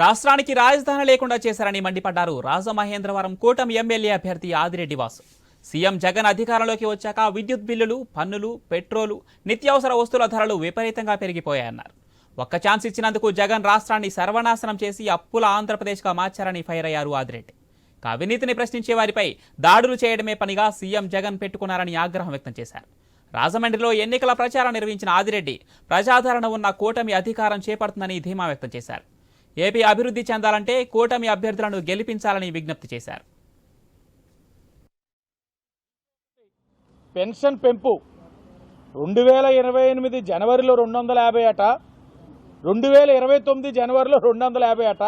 రాష్ట్రానికి రాజధాని లేకుండా చేశారని మండిపడ్డారు రాజమహేంద్రవరం కూటమి ఎమ్మెల్యే అభ్యర్థి ఆదిరెడ్డి వాసు. సీఎం జగన్ అధికారంలోకి వచ్చాక విద్యుత్ బిల్లులు పన్నులు పెట్రోలు నిత్యావసర వస్తువుల ధరలు విపరీతంగా పెరిగిపోయాయన్నారు. ఒక్క ఛాన్స్ ఇచ్చినందుకు జగన్ రాష్ట్రాన్ని సర్వనాశనం చేసి అప్పుల ఆంధ్రప్రదేశ్గా మార్చారని ఫైర్ అయ్యారు ఆదిరెడ్డి. అవినీతిని ప్రశ్నించే వారిపై దాడులు చేయడమే పనిగా సీఎం జగన్ పెట్టుకున్నారని ఆగ్రహం వ్యక్తం చేశారు. రాజమండ్రిలో ఎన్నికల ప్రచారం నిర్వహించిన ఆదిరెడ్డి ప్రజాదరణ ఉన్న కూటమి అధికారం చేపడుతుందని ధీమా వ్యక్తం చేశారు. ఏపీ అభివృద్ధి చెందాలంటే కూటమి అభ్యర్థులను గెలిపించాలని విజ్ఞప్తి చేశారు. పెన్షన్ పెంపు రెండు వేల ఇరవై ఎనిమిది జనవరిలో రెండు వందల యాభై అట రెండు వేల ఇరవై తొమ్మిది జనవరిలో రెండు వందల యాభై అట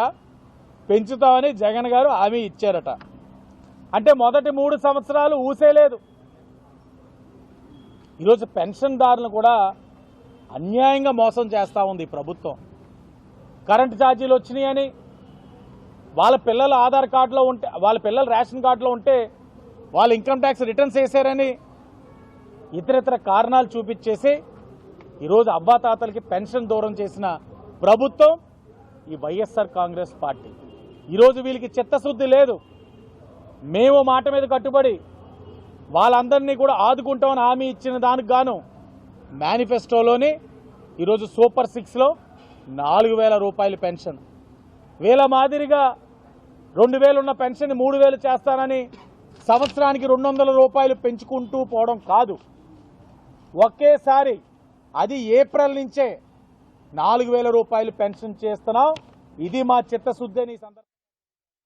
పెంచుతామని జగన్ గారు హామీ ఇచ్చారట. అంటే మొదటి మూడు సంవత్సరాలు ఊసేలేదు ఈరోజు పెన్షన్దారులు కూడా అన్యాయంగా మోసం చేస్తూ ఉంది ప్రభుత్వం. కరెంటు ఛార్జీలు వచ్చినాయని వాళ్ళ పిల్లల ఆధార్ కార్డులో ఉంటే వాళ్ళ పిల్లల రేషన్ కార్డులో ఉంటే వాళ్ళు ఇన్కమ్ ట్యాక్స్ రిటర్న్స్ వేసారని ఇతరితర కారణాలు చూపించేసి ఈరోజు అవ్వాతాతలకి పెన్షన్ దూరం చేసిన ప్రభుత్వం ఈ వైఎస్ఆర్ కాంగ్రెస్ పార్టీ. ఈరోజు వీళ్ళకి చిత్తశుద్ధి లేదు. మేము మాట మీద కట్టుబడి వాళ్ళందరినీ కూడా ఆదుకుంటామని హామీ ఇచ్చిన దానికి గాను మేనిఫెస్టోలోని ఈరోజు సూపర్ సిక్స్లో నాలుగు వేల రూపాయల పెన్షన్. వేల మాదిరిగా రెండు వేలున్న పెన్షన్ మూడు వేలు చేస్తానని సంవత్సరానికి రెండు వందల రూపాయలు పెంచుకుంటూ పోవడం కాదు. ఒకేసారి అది ఏప్రిల్ నుంచే నాలుగు వేల రూపాయలు పెన్షన్ చేస్తున్నాం. ఇది మా చిత్తశుద్ధి అని